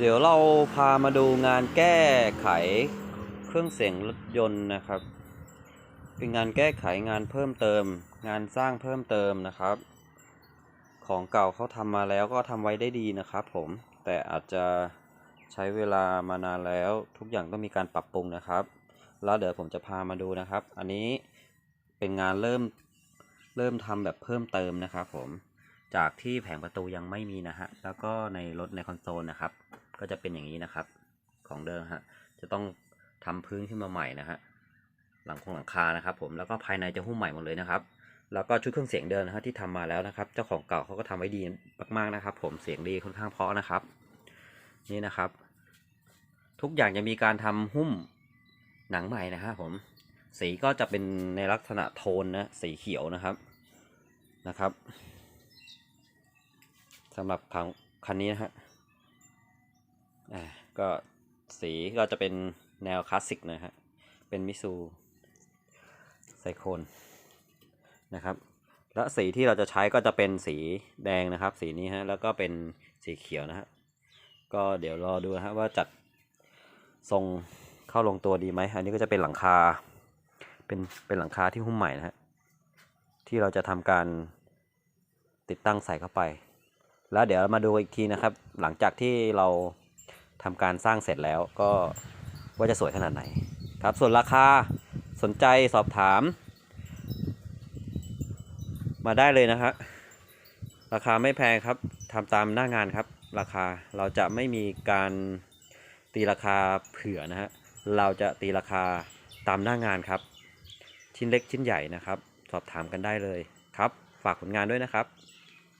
เดี๋ยวเราพามาดูงานแก้ไขเครื่องเสียงรถยนต์นะครับ เป็นงานแก้ไขงานเพิ่มเติม งานสร้างเพิ่มเติมนะครับ ของเก่าเขาทำมาแล้วก็ทำไว้ได้ดีนะครับ ผมแต่อาจจะใช้เวลามานานแล้วทุกอย่างต้องมีการปรับปรุงนะครับ แล้วเดี๋ยวผมจะพามาดูนะครับ อันนี้เป็นงานเริ่มเริ่มทำแบบเพิ่มเติมนะครับผมจากที่แผงประตูยังไม่มีนะฮะ แล้วก็ในรถในคอนโซลนะครับ ก็จะเป็นอย่างนี้นะครับ ของเดิมฮะ จะต้องทำพื้นขึ้นมาใหม่นะฮะ หลังคงหลังคานะครับ ผม แล้วก็ภายในจะหุ้มใหม่หมดเลยนะครับ แล้วก็ชุดเครื่องเสียงเดิมนะฮะที่ทำมาแล้วนะครับ เจ้าของเก่าเขาก็ทำไว้ดีมากๆนะครับ ผม เสียงดีค่อนข้างเพาะนะครับ นี่นะครับ ทุกอย่างจะมีการทำหุ้มหนังใหม่นะฮะผม สีก็จะเป็นในลักษณะโทนนะ สีเขียวนะครับ นะครับสำหรับคันคันนี้นะฮะ อ่าก็สีก็จะเป็นแนวคลาสสิกนะฮะเป็นมิซูไซโคนนะครับ และสีที่เราจะใช้ก็จะเป็นสีแดงนะครับ สีนี้ฮะแล้วก็เป็นสีเขียวนะฮะก็เดี๋ยวรอดูนะฮะว่าจัดทรงเข้าลงตัวดีไหมอันนี้ก็จะเป็นหลังคา เป็นเป็นหลังคาที่หุ้มใหม่นะฮะที่เราจะทำการติดตั้งใส่เข้าไป แล้วเดี๋ยวมาดูอีกทีนะครับ หลังจากที่เรา ทำการสร้างเสร็จแล้วก็ว่าจะสวยขนาดไหนครับ ส่วนราคาสนใจสอบถาม มาได้เลยนะฮะราคาไม่แพงครับทำตามหน้างานครับ ราคาเราจะไม่มีการตีราคาเผื่อนะฮะเราจะตีราคาตามหน้างานครับ ชิ้นเล็กชิ้นใหญ่นะครับ สอบถามกันได้เลยครับ ฝากผลงานด้วยนะครับ